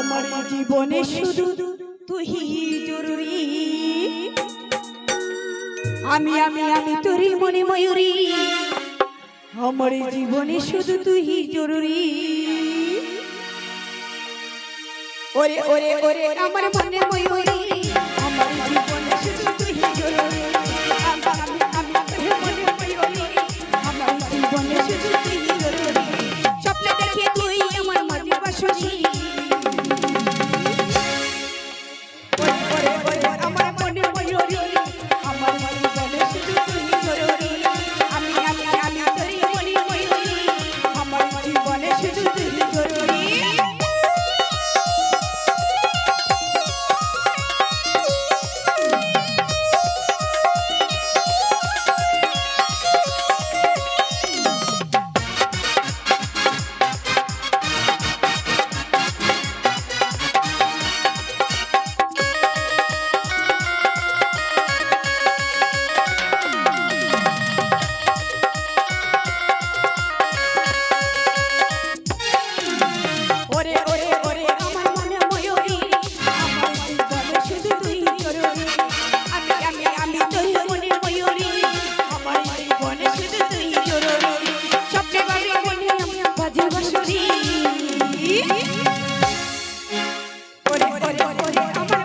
আমার জীবনে শুধু তুই জরুরি। আমি আমি আমি তোরই মনে ময়ূরী। আমার জীবনে শুধু তুই জরুরি। ওরে ওরে ওরে আমার মনে ময়ূরী। আমার